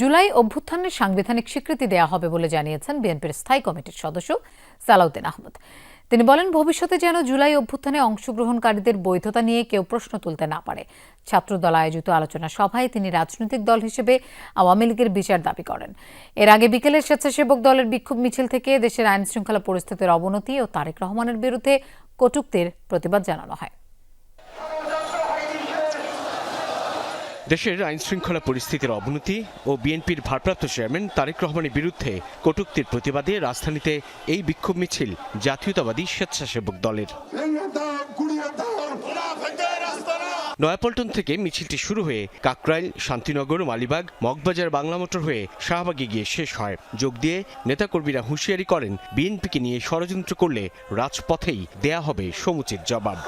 জুলাই অভ্যুত্থানের সাংবিধানিক স্বীকৃতি দেওয়া হবে বলে জানিয়েছেন বিএনপির স্থায়ী কমিটির সদস্য সালাউদ্দিন আহমদ। তিনি বলেন, ভবিষ্যতে যেন জুলাই অভ্যুত্থানে অংশগ্রহণকারীদের বৈধতা নিয়ে কেউ প্রশ্ন তুলতে না পারে। ছাত্রদল আয়োজিত আলোচনা সভায় তিনি রাজনৈতিক দল হিসেবে আওয়ামী লীগের বিচার দাবি করেন। এর আগে বিকেলে স্বেচ্ছাসেবক দলের বিক্ষোভ মিছিল থেকে দেশের আইন শৃঙ্খলা পরিস্থিতির অবনতি ও তারেক রহমানের বিরুদ্ধে কটূক্তির প্রতিবাদ জানানো হয়। দেশের আইন শৃঙ্খলা পরিস্থিতির অবনতি ও বিএনপির ভারপ্রাপ্ত চেয়ারম্যান তারেক রহমানের বিরুদ্ধে কটূক্তির প্রতিবাদে রাজধানীতে এই বিক্ষোভ মিছিল জাতীয়তাবাদী স্বেচ্ছাসেবক দলের। নয়াপল্টন থেকে মিছিলটি শুরু হয়ে কাকরাইল, শান্তিনগর, মালিবাগ, মগবাজার, বাংলা মোটর হয়ে শাহবাগে গিয়ে শেষ হয়। যোগ দিয়ে নেতাকর্মীরা হুঁশিয়ারি করেন, বিএনপিকে নিয়ে ষড়যন্ত্র করলে রাজপথেই দেয়া হবে সমুচিত জবাব।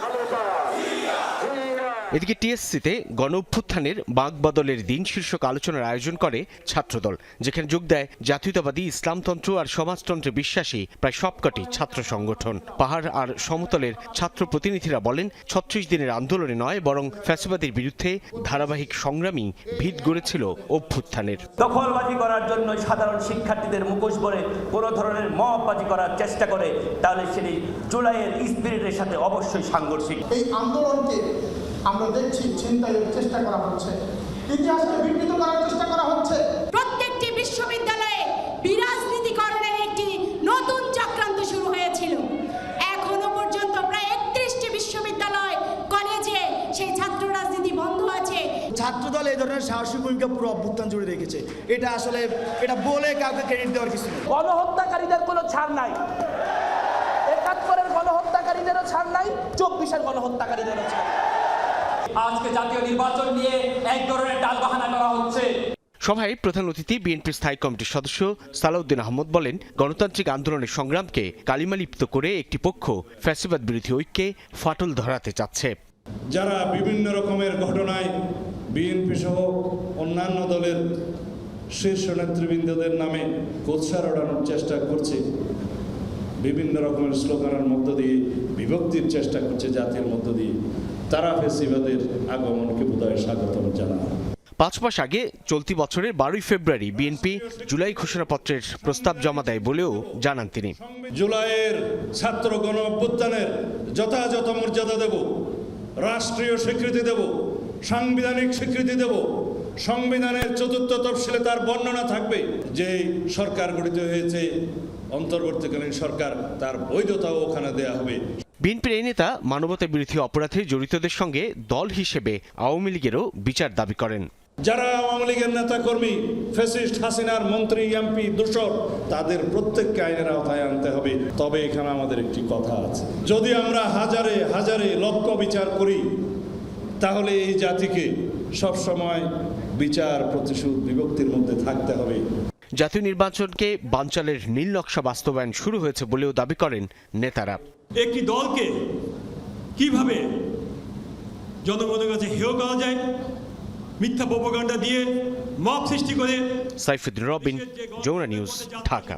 এদিকে টিএসসিতে গণ অভ্যুত্থানের বাঘ বদলের দিন শীর্ষক আলোচনার আয়োজন করে ছাত্রদল যেখানে যোগ দেয় জাতীয়তাবাদী ইসলামতন্ত্র আর সমাজতন্ত্রে বিশ্বাসী প্রায় সবকটি ছাত্র সংগঠন। পাহাড় আর সমতলের ছাত্র প্রতিনিধিরা বলেন ছত্রিশ দিনের আন্দোলনে নয় বরং ফ্যাসিবাদের বিরুদ্ধে ধারাবাহিক সংগ্রামী ভিত গড়েছিল অভ্যুত্থানের। দখলবাজি করার জন্য সাধারণ শিক্ষার্থীদের মুখোশ পরে কোনো ধরনের মববাজি করার চেষ্টা করে তাহলে সেটি জুলাইয়ের স্পিরিটের সাথে অবশ্যই সাংঘর্ষিক। এই আন্দোলনকে আমরা দেখছি ছিনতাইয়ের চেষ্টা করা হচ্ছে। ইতিহাসকে বিকৃত করার চেষ্টা করা হচ্ছে। প্রত্যেকটি বিশ্ববিদ্যালয়ে বিরাজনীতিকরণের একটি নতুন চক্রান্ত শুরু হয়েছিল। এখনও পর্যন্ত প্রায় একত্রিশটি বিশ্ববিদ্যালয় কলেজে সেই ছাত্র রাজনীতি বন্ধ আছে। ছাত্রদল এই ধরনের সাহসী ভূমিকা পুরো অভ্যুত্থান জুড়ে রেখেছে। এটা আসলে এটা বলে কাউকে ক্রেডিট দেওয়ার কিছু নেই। গণহত্যাকারীদের কোনো ছাড় নাই। একাত্তরের গণহত্যাকারীদেরও ছাড় নাই চব্বিশের গণহত্যাকারীদেরও ছাড় নাই। আজকে জাতীয় নির্বাচন নিয়ে এক ধরনের টালবাহানা করা হচ্ছে। সভায় প্রধান অতিথি বিএনপির স্থায়ী কমিটির সদস্য সালাউদ্দিন আহমদ বলেন গণতান্ত্রিক আন্দোলনের সংগ্রামকে কালিমালিপ্ত করে একটি পক্ষ ফ্যাসিবাদ বিরোধী ঐক্যে ফাটল ধরাতে চাচ্ছে। যারা বিভিন্ন রকমের ঘটনায় বিএনপি সহ অন্যান্য দলের শীর্ষ নেতৃবৃন্দদের নামে কোৎসার ওড়ানোর চেষ্টা করছে বিভিন্ন রকমের স্লোগানের মধ্য দিয়ে বিভক্তির চেষ্টা করছে জাতির মধ্য দিয়ে তারা ফেসিবাদের আগমনকে বোধহয় স্বাগতম জানায় পাঁচ মাস আগে চলতি বছরের বারোই ফেব্রুয়ারি বিএনপি জুলাই ঘোষণাপত্রের প্রস্তাব জমা দেয় বলেও জানান তিনি। জুলাইয়ের ছাত্র গণ অভ্যুত্থানের যথাযথ মর্যাদা দেব রাষ্ট্রীয় স্বীকৃতি দেব সাংবিধানিক স্বীকৃতি দেব সংবিধানের চতুর্থ তফসিলে তার বর্ণনা থাকবে যে সরকার গঠিত হয়েছে অন্তর্বর্তীকালীন সরকার তার বৈধতাও ওখানে দেয়া হবে। বিএনপির এই নেতা মানবতা বিরোধী অপরাধে জড়িতদের সঙ্গে দল হিসেবে আওয়ামী লীগেরও বিচার দাবি করেন। যারা আওয়ামী লীগের নেতা কর্মী ফেসিস্ট হাসিনার মন্ত্রী এমপি দূষর তাদের প্রত্যেককে আইনের আওতায় আনতে হবে। তবে এখানে আমাদের একটি কথা আছে। যদি আমরা হাজারে হাজারে লক্ষ্য বিচার করি তাহলে এই জাতিকে সবসময় বিচার প্রতিশোধ বিভক্তির মধ্যে থাকতে হবে। জাতীয় নির্বাচনকে বানচালের নীল নকশা বাস্তবায়ন শুরু হয়েছে বলেও দাবি করেন নেতারা। একটি দলকে কীভাবে জনগণের কাছে হেয় করা যায় মিথ্যা প্রপাগান্ডা দিয়ে মব সৃষ্টি করে সাইফুদ্দিন রবিন যৌনা নিউজ ঢাকা।